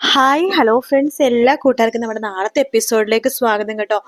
Hi hello friends എല്ലാ കൂട്ടുകാർക്കും നമ്മുടെ നാളത്തെ എപ്പിസോഡിലേക്ക് സ്വാഗതം കേട്ടോ.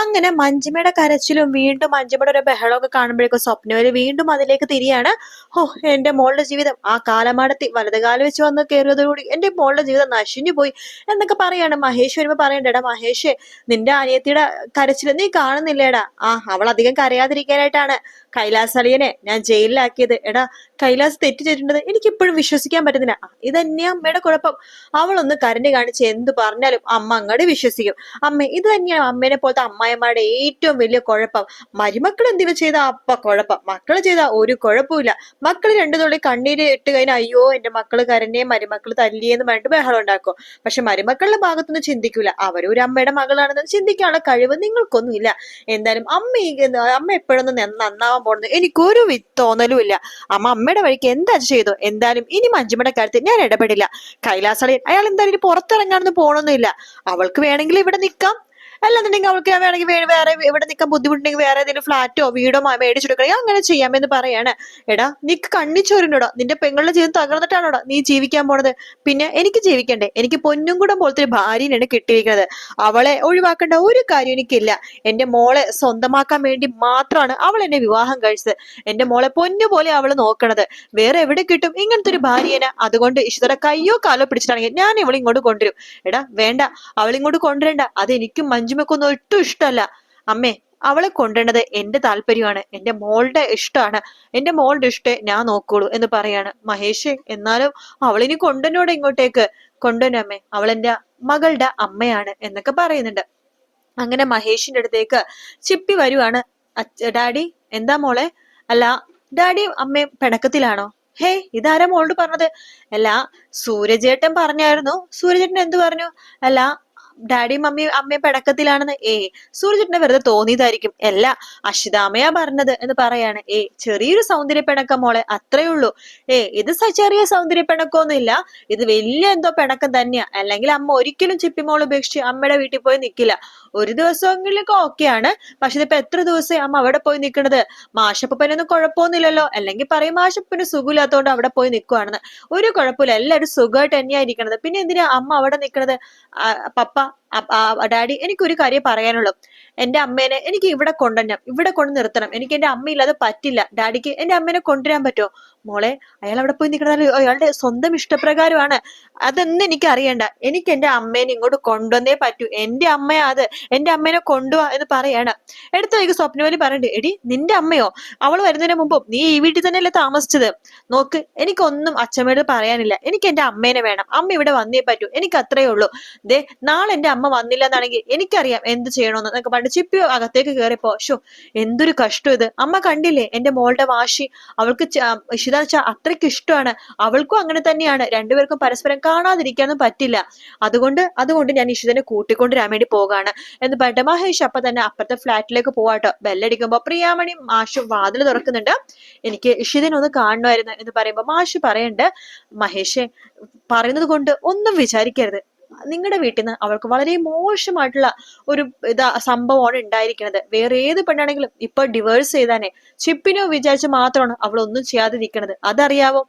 അങ്ങനെ മഞ്ജിമയുടെ കരച്ചിലും വീണ്ടും മഞ്ജിമയുടെ ഒരു ബഹളമൊക്കെ കാണുമ്പോഴേക്കും സ്വപ്നവര് വീണ്ടും അതിലേക്ക് തിരിയാണ്. ഓ എന്റെ മോളുടെ ജീവിതം ആ കാലമാടത്തി വലതുകാലം വെച്ച് വന്ന് കയറിയതോടുകൂടി എന്റെ മോളുടെ ജീവിതം നശിഞ്ഞു പോയി എന്നൊക്കെ പറയാണ്. മഹേഷ് വരുമ്പോ പറയണ്ടേടാ മഹേഷ് നിന്റെ അനിയത്തിയുടെ കരച്ചിൽ നീ കാണുന്നില്ലേടാ? ആ അവൾ അധികം കരയാതിരിക്കാനായിട്ടാണ് കൈലാസ് അളിയനെ ഞാൻ ജയിലിലാക്കിയത്. എടാ കൈലാസ് തെറ്റ് എനിക്ക് ഇപ്പോഴും വിശ്വസിക്കാൻ പറ്റുന്നില്ല. ഇതന്നെയാ അമ്മയുടെ കുഴപ്പം. അവളൊന്ന് കരണ്ട് കാണിച്ച് എന്ത് പറഞ്ഞാലും അമ്മ അങ്ങോട്ട് വിശ്വസിക്കും. അമ്മ ഇത് തന്നെയാണ് അമ്മേനെ പോലത്തെ അമ്മായിമാരുടെ ഏറ്റവും വലിയ കുഴപ്പം. മരുമക്കൾ എന്തെങ്കിലും ചെയ്താൽ അപ്പ കുഴപ്പം. മക്കൾ ചെയ്താൽ ഒരു കുഴപ്പമില്ല മക്കൾ രണ്ടു തുള്ളി കണ്ണീര് ഇട്ട് കഴിഞ്ഞാൽ അയ്യോ എന്റെ മക്കൾ കരഞ്ഞേ മരുമക്കൾ തല്ലിയെന്ന് പറഞ്ഞിട്ട് ബഹളം ഉണ്ടാക്കും. പക്ഷെ മരുമക്കളുടെ ഭാഗത്തൊന്നും ചിന്തിക്കൂല. അവരൊരു അമ്മയുടെ മകളാണെന്ന് ചിന്തിക്കാനുള്ള കഴിവ് നിങ്ങൾക്കൊന്നും ഇല്ല എന്തായാലും അമ്മ ഈ- അമ്മ എപ്പോഴൊന്നും നന്ന- നന്നാവാൻ പോകുന്നത് എനിക്കൊരു തോന്നലും ഇല്ല അമ്മ അമ്മയുടെ വഴിക്ക് എന്താ ചെയ്തു? എന്തായാലും ഇനി മഞ്ജുമ്മയുടെ കാര്യത്തിൽ ഞാൻ ഇടപെടില്ല. കൈലാസളിയൻ അയാൾ എന്തായാലും ഇനി പുറത്തിറങ്ങാനൊന്നും പോണൊന്നുമില്ല. അവൾക്ക് വേണമെങ്കിൽ ഇവിടെ നിൽക്കാം. അല്ലാന്നുണ്ടെങ്കിൽ അവൾക്ക് വേണമെങ്കിൽ വേറെ ഇവിടെ നിൽക്കാൻ ബുദ്ധിമുട്ടുണ്ടെങ്കിൽ വേറെ ഏതെങ്കിലും ഫ്ലാറ്റോ വീടോ മേടിച്ചു മേടിച്ചെടുക്കണമെങ്കിൽ അങ്ങനെ ചെയ്യാമെന്ന് പറയാണ്. എടാ നിക്ക് കണ്ണിച്ചോരിനോടോ നിന്റെ പെങ്ങളുടെ ജീവിതം തകർന്നിട്ടാണോടാ നീ ജീവിക്കാൻ പോണത്? പിന്നെ എനിക്ക് ജീവിക്കണ്ടേ? എനിക്ക് പൊന്നും കൂടെ പോലത്തെ ഒരു ഭാര്യനാണ് കിട്ടിയിരിക്കുന്നത്. അവളെ ഒഴിവാക്കേണ്ട ഒരു കാര്യം എനിക്കില്ല. എന്റെ മോളെ സ്വന്തമാക്കാൻ വേണ്ടി മാത്രമാണ് അവൾ എന്നെ വിവാഹം കഴിച്ചത്. എന്റെ മോളെ പൊന്നു പോലെ അവൾ നോക്കണത്. വേറെ എവിടെ കിട്ടും ഇങ്ങനത്തെ ഒരു ഭാര്യനെ? അതുകൊണ്ട് ഇഷ്ടത കയ്യോ കാലോ പിടിച്ചിട്ടാണെങ്കിൽ ഞാൻ ഇവളിങ്ങോട്ട് കൊണ്ടുവരും. എടാ വേണ്ട. അവളിങ്ങോട്ട് കൊണ്ടുവരണ്ട. അത് എനിക്കും മഞ്ജുമക്കൊന്നും ഒട്ടും ഇഷ്ടമല്ല. അമ്മേ അവളെ കൊണ്ടുവന്നത് എന്റെ താല്പര്യമാണ്. എന്റെ മോളുടെ ഇഷ്ടമാണ്. എന്റെ മോളുടെ ഇഷ്ടേ ഞാൻ നോക്കുള്ളൂ എന്ന് പറയാണ് മഹേഷ്. എന്നാലും അവളിനി കൊണ്ടുവന്നോടെ ഇങ്ങോട്ടേക്ക്? കൊണ്ടുവന്നമ്മേ അവൾ എന്റെ മകളുടെ അമ്മയാണ് എന്നൊക്കെ പറയുന്നുണ്ട്. അങ്ങനെ മഹേഷിന്റെ അടുത്തേക്ക് ചിപ്പി വരുവാണ്. ഡാഡി എന്താ മോളെ? അല്ല ഡാഡിയും അമ്മയും പിണക്കത്തിലാണോ? ഹേ ഇതാരാ മോളോട് പറഞ്ഞത്? അല്ല സൂര്യജേട്ടൻ പറഞ്ഞായിരുന്നു. സൂര്യജേട്ടൻ എന്തു പറഞ്ഞു? അല്ല ഡാഡിയും മമ്മിയും അമ്മയും പടക്കത്തിലാണെന്ന് ഏ സൂര്യചേട്ടനെ വെറുതെ തോന്നിയതായിരിക്കും. അല്ല അഷിതാമയാ പറഞ്ഞത് എന്ന് പറയാണ്. ഏ ചെറിയൊരു സൗന്ദര്യ പിണക്കം മോളെ അത്രേ ഉള്ളൂ. ഏ ഇത് ചെറിയ സൗന്ദര്യ പിണക്കമൊന്നുമില്ല ഇത് വലിയ എന്തോ പിണക്കം തന്നെയാ. അല്ലെങ്കിൽ അമ്മ ഒരിക്കലും ചിപ്പിമോൾ ഉപേക്ഷിച്ച് അമ്മയുടെ വീട്ടിൽ പോയി നിൽക്കില്ല ഒരു ദിവസമെങ്കിലൊക്കെ ഓക്കെയാണ്. പക്ഷെ ഇതിപ്പോ എത്ര ദിവസം അമ്മ അവിടെ പോയി നിൽക്കണത് മാഷപ്പനൊന്നും കുഴപ്പമൊന്നുമില്ലല്ലോ. അല്ലെങ്കിൽ പറയും മാഷപ്പന് സുഖമില്ലാത്തതുകൊണ്ട് അവിടെ പോയി നിൽക്കുവാണെന്ന് ഒരു കുഴപ്പമില്ല. എല്ലാവരും സുഖമായിട്ട് തന്നെയായിരിക്കണത്. പിന്നെ എന്തിനാ അമ്മ അവിടെ നിൽക്കണത് പപ്പ അ- ആ, ഡാഡി എനിക്കൊരു കാര്യം പറയാനുള്ളൂ. എന്റെ അമ്മേനെ എനിക്ക് ഇവിടെ കൊണ്ടുവരണം. ഇവിടെ കൊണ്ട് നിർത്തണം. എനിക്ക് എന്റെ അമ്മയില്ലാതെ പറ്റില്ല. ഡാഡിക്ക് എന്റെ അമ്മേനെ കൊണ്ടുവരാൻ പറ്റുമോ? മോളെ അയാൾ അവിടെ പോയി നിൽക്കണത് അയാളുടെ സ്വന്തം ഇഷ്ടപ്രകാരമാണ്. അതൊന്നും എനിക്ക് അറിയണ്ട. എനിക്ക് എന്റെ അമ്മേനെ ഇങ്ങോട്ട് കൊണ്ടുവന്നേ പറ്റൂ. എന്റെ അമ്മയാ അത്. എന്റെ അമ്മേനെ കൊണ്ടുവാ എന്ന് പറയാണ്. എടുത്തു എനിക്ക് സ്വപ്നവലി പറയണ്ട് എടി നിന്റെ അമ്മയോ? അവൾ വരുന്നതിന് മുമ്പും നീ ഈ വീട്ടിൽ തന്നെയല്ലേ താമസിച്ചത്? നോക്ക് എനിക്കൊന്നും അച്ഛമ്മയോട് പറയാനില്ല. എനിക്ക് എന്റെ അമ്മേനെ വേണം. അമ്മ ഇവിടെ വന്നേ പറ്റൂ. എനിക്ക് അത്രേ ഉള്ളൂ. ദേ നാളെ എന്റെ അമ്മ വന്നില്ല എന്നാണെങ്കിൽ എനിക്കറിയാം എന്ത് ചെയ്യണമെന്ന് എന്നൊക്കെ പണ്ട് ചിപ്പി അകത്തേക്ക് കയറിപ്പോ ഷോ എന്തൊരു കഷ്ടം ഇത്. അമ്മ കണ്ടില്ലേ എന്റെ മോളുടെ വാശി അവൾക്ക് ഇഷിത അത്രയ്ക്ക് ഇഷ്ടമാണ്. അവൾക്കും അങ്ങനെ തന്നെയാണ്. രണ്ടുപേർക്കും പരസ്പരം കാണാതിരിക്കാനും പറ്റില്ല. അതുകൊണ്ട് അതുകൊണ്ട് ഞാൻ ഇഷിതനെ കൂട്ടിക്കൊണ്ട് വരാൻ വേണ്ടി പോകാണ്. എന്ന് പറഞ്ഞിട്ട് മഹേഷ് അപ്പൊ തന്നെ അപ്പുറത്തെ ഫ്ലാറ്റിലേക്ക് പോവാട്ടോ ബെല്ലടിക്കുമ്പോ പ്രിയാമണി മാഷ് വാതിൽ തുറക്കുന്നുണ്ട്. എനിക്ക് ഇഷിതനെ ഒന്ന് കാണുമായിരുന്നു എന്ന് പറയുമ്പോ മാഷ് പറയണ്ട് മഹേഷ് പറയുന്നത് കൊണ്ട് ഒന്നും വിചാരിക്കരുത്. നിങ്ങളുടെ വീട്ടിൽ നിന്ന് അവൾക്ക് വളരെ മോശമായിട്ടുള്ള ഒരു ഇതാ സംഭവമാണ് ഉണ്ടായിരിക്കുന്നത് വേറെ ഏത് പെണ്ണാണെങ്കിലും ഇപ്പൊ ഡിവേഴ്സ് ചെയ്താനേ ചിപ്പിനോ വിചാരിച്ച് മാത്രമാണ് അവൾ ഒന്നും ചെയ്യാതിരിക്കണത് അതറിയാവോ?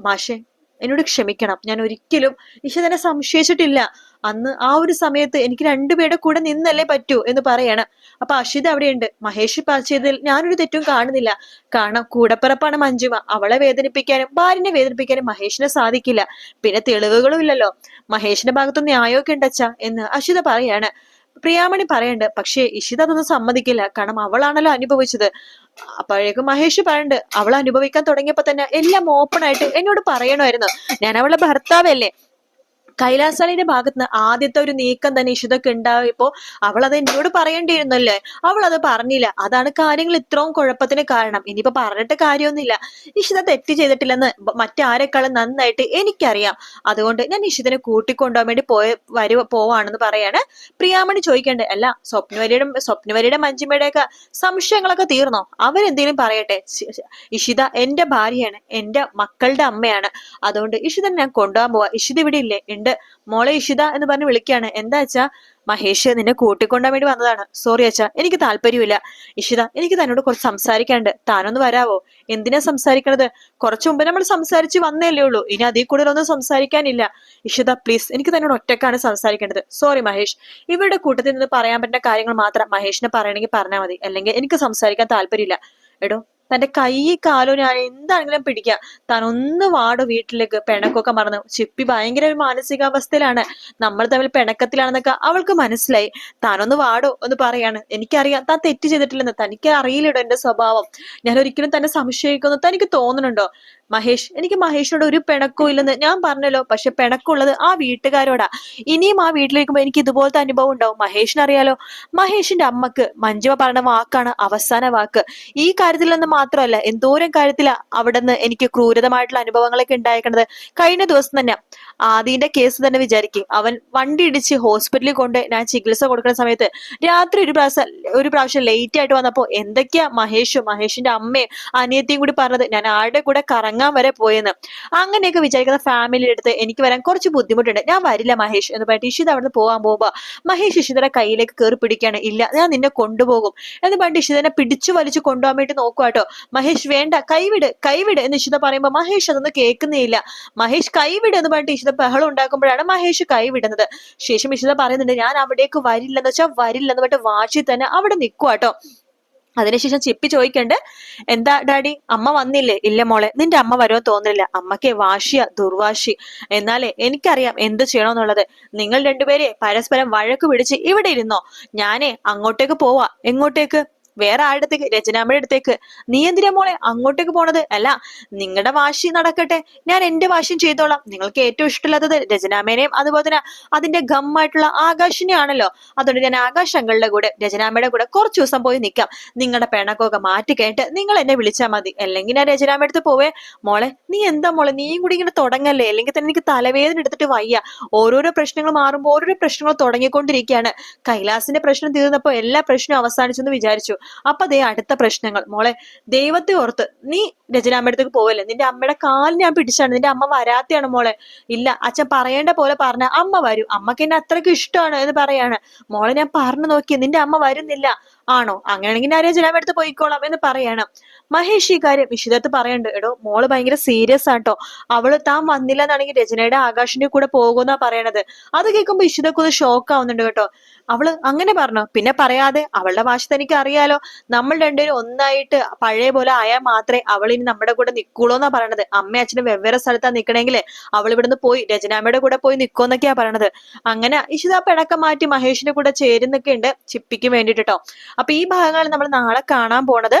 മാഷെ എന്നോട് ക്ഷമിക്കണം. ഞാൻ ഒരിക്കലും ഇഷതനെ സംശയിച്ചിട്ടില്ല. അന്ന് ആ ഒരു സമയത്ത് എനിക്ക് രണ്ടുപേരുടെ കൂടെ നിന്നല്ലേ പറ്റൂ എന്ന് പറയാണ്. അപ്പൊ അഷിത അവിടെയുണ്ട്. മഹേഷ് ചെയ്തതിൽ ഞാനൊരു തെറ്റും കാണുന്നില്ല. കാരണം കൂടപ്പിറപ്പാണ് മഞ്ജുമ. അവളെ വേദനിപ്പിക്കാനും ഭാര്യനെ വേദനിപ്പിക്കാനും മഹേഷിനെ സാധിക്കില്ല. പിന്നെ തെളിവുകളും ഇല്ലല്ലോ. മഹേഷിന്റെ ഭാഗത്ത് ന്യായമൊക്കെ ഉണ്ടച്ചാ എന്ന് അഷിത പറയാണ്. പ്രിയാമണി പറയണ്ട്. പക്ഷേ ഇഷിത അതൊന്നും സമ്മതിക്കില്ല. കാരണം അവളാണല്ലോ അനുഭവിച്ചത്. അപ്പോഴേക്കും മഹേഷ് പറയണ്ട്. അവൾ അനുഭവിക്കാൻ തുടങ്ങിയപ്പോ തന്നെ എല്ലാം ഓപ്പൺ ആയിട്ട് എന്നോട് പറയണമായിരുന്നു. ഞാൻ അവളുടെ ഭർത്താവല്ലേ. കൈലാസാലിന്റെ ഭാഗത്ത് നിന്ന് ആദ്യത്തെ ഒരു നീക്കം തന്നെ ഇഷിതൊക്കെ ഉണ്ടായപ്പോ അവൾ അത് എന്നോട് പറയേണ്ടിയിരുന്നല്ലേ? അവൾ അത് പറഞ്ഞില്ല. അതാണ് കാര്യങ്ങൾ ഇത്രയും കുഴപ്പത്തിന് കാരണം. ഇനിയിപ്പോ പറഞ്ഞിട്ട് കാര്യമൊന്നുമില്ല. ഇഷിത തെറ്റ് ചെയ്തിട്ടില്ലെന്ന് മറ്റാരെക്കാളും നന്നായിട്ട് എനിക്കറിയാം. അതുകൊണ്ട് ഞാൻ ഇഷിതിനെ കൂട്ടിക്കൊണ്ടുപോകാൻ വേണ്ടി പോയ വരു പോവാണെന്ന് പറയാണ്. പ്രിയാമണി ചോദിക്കണ്ടേ അല്ല സ്വപ്നവരിയുടെ സ്വപ്നവരിയുടെ മഞ്ജിമയുടെ ഒക്കെ സംശയങ്ങളൊക്കെ തീർന്നോ? അവരെന്തേലും പറയട്ടെ? ഇഷിത എന്റെ ഭാര്യയാണ്. എന്റെ മക്കളുടെ അമ്മയാണ്. അതുകൊണ്ട് ഇഷിതനെ ഞാൻ കൊണ്ടുപോകാൻ പോവാ. ഇഷിത ഇവിടെ ഇല്ലേ? ഉണ്ട്? ഉണ്ട്. മോളെ ഇഷിത എന്ന് പറഞ്ഞ് വിളിക്കുകയാണ്. എന്താ അച്ഛാ? മഹേഷ് നിന്നെ കൂട്ടിക്കൊണ്ടാൻ വേണ്ടി വന്നതാണ്. സോറി അച്ഛാ എനിക്ക് താല്പര്യമില്ല. ഇഷിത എനിക്ക് തന്നോട് കുറച്ച് സംസാരിക്കാണ്ട് താനൊന്ന് വരാവോ? എന്തിനാ സംസാരിക്കണത്? കുറച്ചു മുമ്പ് നമ്മൾ സംസാരിച്ച് വന്നല്ലേ ഉള്ളൂ. ഇനി അതിൽ കൂടുതലൊന്നും സംസാരിക്കാനില്ല. ഇഷിത പ്ലീസ് എനിക്ക് തന്നോട് ഒറ്റക്കാണ് സംസാരിക്കേണ്ടത്. സോറി മഹേഷ്. ഇവരുടെ കൂട്ടത്തിൽ നിന്ന് പറയാൻ പറ്റുന്ന കാര്യങ്ങൾ മാത്രം മഹേഷിനെ പറയണമെങ്കിൽ പറഞ്ഞാൽ മതി. അല്ലെങ്കിൽ എനിക്ക് സംസാരിക്കാൻ താല്പര്യമില്ല. എടോ തന്റെ കൈ കാലോ ഞാൻ എന്താണെങ്കിലും പിടിക്കുക താൻ ഒന്ന് വാടോ വീട്ടിലേക്ക്. പിണക്കൊക്കെ മറന്നു. ചിപ്പി ഭയങ്കര ഒരു മാനസികാവസ്ഥയിലാണ്. നമ്മൾ തമ്മിൽ പിണക്കത്തിലാണെന്നൊക്കെ അവൾക്ക് മനസ്സിലായി. താനൊന്ന് വാടോ എന്ന് പറയാണ്. എനിക്കറിയാം. താൻ തെറ്റ് ചെയ്തിട്ടില്ലെന്ന്. തനിക്ക് അറിയില്ലടോ എന്റെ സ്വഭാവം. ഞാൻ ഒരിക്കലും തന്നെ സംശയിക്കുന്നു തനിക്ക് തോന്നുന്നുണ്ടോ? മഹേഷ് എനിക്ക് മഹേഷിനോട് ഒരു പിണക്കവും ഇല്ലെന്ന് ഞാൻ പറഞ്ഞല്ലോ. പക്ഷെ പിണക്കുള്ളത് ആ വീട്ടുകാരോടാ. ഇനിയും ആ വീട്ടിലേക്കുമ്പോ എനിക്ക് ഇതുപോലത്തെ അനുഭവം ഉണ്ടാവും. മഹേഷിന് അറിയാലോ മഹേഷിന്റെ അമ്മയ്ക്ക് മഞ്ജുവ പറഞ്ഞ വാക്കാണ് അവസാന വാക്ക്. ഈ കാര്യത്തിൽ നിന്ന് മാത്രമല്ല എന്തോരം കാര്യത്തിലാ അവിടുന്ന് എനിക്ക് ക്രൂരതമായിട്ടുള്ള അനുഭവങ്ങളൊക്കെ ഉണ്ടായേക്കണത്. കഴിഞ്ഞ ദിവസം തന്നെ ആദിന്റെ കേസ് തന്നെ വിചാരിക്കും. അവൻ വണ്ടി ഇടിച്ച് ഹോസ്പിറ്റലിൽ കൊണ്ട് ഞാൻ ചികിത്സ കൊടുക്കുന്ന സമയത്ത് രാത്രി ഒരു പ്രാവശ്യം ഒരു പ്രാവശ്യം ലേറ്റ് ആയിട്ട് വന്നപ്പോ എന്തൊക്കെയാ മഹേഷും മഹേഷിന്റെ അമ്മയും അനിയത്തിയും കൂടി പറഞ്ഞത്? ഞാൻ ആരുടെ കൂടെ കറങ്ങാൻ വരെ പോയെന്ന്. അങ്ങനെയൊക്കെ വിചാരിക്കുന്ന ഫാമിലിയുടെ അടുത്ത് എനിക്ക് വരാൻ കുറച്ച് ബുദ്ധിമുട്ടുണ്ട്. ഞാൻ വരില്ല മഹേഷ് എന്ന് പറഞ്ഞിട്ട് ഇഷിത അവിടുന്ന് പോകാൻ പോകുമ്പോ മഹേഷ് ഇഷിതയുടെ കയ്യിലേക്ക് കയറി പിടിക്കുകയാണ് ഇല്ല ഞാൻ നിന്നെ കൊണ്ടുപോകും. എന്ന് പറഞ്ഞിട്ട് ഇഷിതനെ പിടിച്ചു വലിച്ചു കൊണ്ടുപോകാൻ വേണ്ടി നോക്കുവാട്ടോ മഹേഷ് വേണ്ട കൈവിട് കൈവിട്. എന്ന് ഇഷിത പറയുമ്പോ മഹേഷ് അതൊന്നും കേൾക്കുന്നേയില്ല മഹേഷ് കൈവിട് എന്ന് പറഞ്ഞിട്ട് ഇഷിത ബഹളം ഉണ്ടാക്കുമ്പോഴാണ് മഹേഷ് കൈവിടുന്നത്. ശേഷം ഇഷിത പറയുന്നുണ്ട് ഞാൻ അവിടേക്ക് വരില്ലെന്ന് വെച്ചാൽ വരില്ലെന്ന് പറഞ്ഞിട്ട് വാശി തന്നെ അവിടെ നിൽക്കുവാട്ടോ അതിനുശേഷം ചിപ്പി ചോദിക്കണ്ട് എന്താ ഡാഡി? അമ്മ വന്നില്ലേ? ഇല്ല മോളെ നിന്റെ അമ്മ വരുമോ തോന്നില്ല അമ്മയ്ക്ക് വാശിയ ദുർവാശി. എന്നാലേ എനിക്കറിയാം എന്ത് ചെയ്യണമെന്നുള്ളത്. നിങ്ങൾ രണ്ടുപേരെ പരസ്പരം വഴക്ക് പിടിച്ച് ഇവിടെ ഇരുന്നോ? ഞാനേ അങ്ങോട്ടേക്ക് പോവാ. എങ്ങോട്ടേക്ക്? വേറെ ആരുടെ അടുത്തേക്ക്? രചനാമ്മയുടെ അടുത്തേക്ക്. നീ എന്തിനാ മോളെ അങ്ങോട്ടേക്ക് പോണത്? അല്ല നിങ്ങളുടെ വാശി നടക്കട്ടെ. ഞാൻ എന്റെ വാശിയും ചെയ്തോളാം. നിങ്ങൾക്ക് ഏറ്റവും ഇഷ്ടമില്ലാത്തത് രചനാമേനെയും അതുപോലെ തന്നെ അതിന്റെ ഗമ്മായിട്ടുള്ള ആകാശിനെയാണല്ലോ. അതുകൊണ്ട് ഞാൻ ആകാശ് അങ്കളുടെ കൂടെ രചനാമ്മയുടെ കൂടെ കുറച്ച് ദിവസം പോയി നിൽക്കാം നിങ്ങളുടെ പിണക്കമൊക്കെ മാറ്റി കഴിഞ്ഞിട്ട് നിങ്ങൾ എന്നെ വിളിച്ചാൽ മതി. അല്ലെങ്കിൽ ഞാൻ രചനാമ്മ അടുത്ത് പോവേ. മോളെ നീ എന്താ മോളെ? നീയും കൂടി ഇങ്ങനെ തുടങ്ങല്ലേ? അല്ലെങ്കിൽ തന്നെ എനിക്ക് തലവേദന എടുത്തിട്ട് വയ്യ. ഓരോരോ പ്രശ്നങ്ങൾ മാറുമ്പോൾ ഓരോരോ പ്രശ്നങ്ങൾ തുടങ്ങിക്കൊണ്ടിരിക്കുകയാണ് കൈലാസിന്റെ പ്രശ്നം തീർന്നപ്പോൾ എല്ലാ പ്രശ്നവും അവസാനിച്ചെന്ന് വിചാരിച്ചു. അപ്പൊ ദേ അടുത്ത പ്രശ്നങ്ങൾ. മോളെ ദൈവത്തെ ഓർത്ത് നീ രചനാമ്മയുടെ അടുത്തേക്ക് പോവല്ലേ? നിന്റെ അമ്മയുടെ കാലിന് ഞാൻ പിടിച്ചാണ്. നിന്റെ അമ്മ വരാത്തെയാണ് മോളെ. ഇല്ല അച്ഛൻ പറയേണ്ട പോലെ പറഞ്ഞ അമ്മ വരും. അമ്മയ്ക്ക് എന്നെ അത്രയ്ക്ക് ഇഷ്ടമാണ് എന്ന് പറയാണ്. മോളെ ഞാൻ പറഞ്ഞു നോക്കി നിന്റെ അമ്മ വരുന്നില്ല. ആണോ? അങ്ങനെയാണെങ്കിൽ ഞാൻ രചനാമ്മ എടുത്ത് പോയിക്കോളാം എന്ന് പറയണം. മഹേഷ് ഈ കാര്യം വിശുദ്ധത്ത് പറയണ്ട്. എടോ മോൾ ഭയങ്കര സീരിയസ് ആട്ടോ. അവൾ താൻ വന്നില്ല എന്നാണെങ്കിൽ രചനയുടെ ആകാശിന്റെ കൂടെ പോകുന്നാ പറയണത്. അത് കേൾക്കുമ്പോ ഇഷിതക്ക് ഒരു ഷോക്ക് ആവുന്നുണ്ട് കേട്ടോ. അവൾ അങ്ങനെ പറഞ്ഞു. പിന്നെ പറയാതെ അവളുടെ ഭാഷ തനിക്ക് അറിയാലോ. നമ്മൾ രണ്ടുപേരും ഒന്നായിട്ട് പഴയ പോലെ ആയാൽ മാത്രമേ അവൾ ഇനി നമ്മുടെ കൂടെ നിൽക്കുള്ളൂ എന്നാ പറയണത്. അമ്മ അച്ഛനും വെവ്വേറെ സ്ഥലത്താ നിൽക്കണമെങ്കിൽ അവൾ ഇവിടുന്ന് പോയി രചനാമ്മയുടെ കൂടെ പോയി നിൽക്കുമെന്നൊക്കെയാ പറയണത്. അങ്ങനെ ഇഷിത പിണക്കം മാറ്റി മഹേഷിന്റെ കൂടെ ചേരുന്നൊക്കെ ഉണ്ട് ചിപ്പിക്ക് വേണ്ടിട്ട് അപ്പൊ ഈ ഭാഗങ്ങൾ നമ്മൾ നാളെ കാണാൻ പോണത്.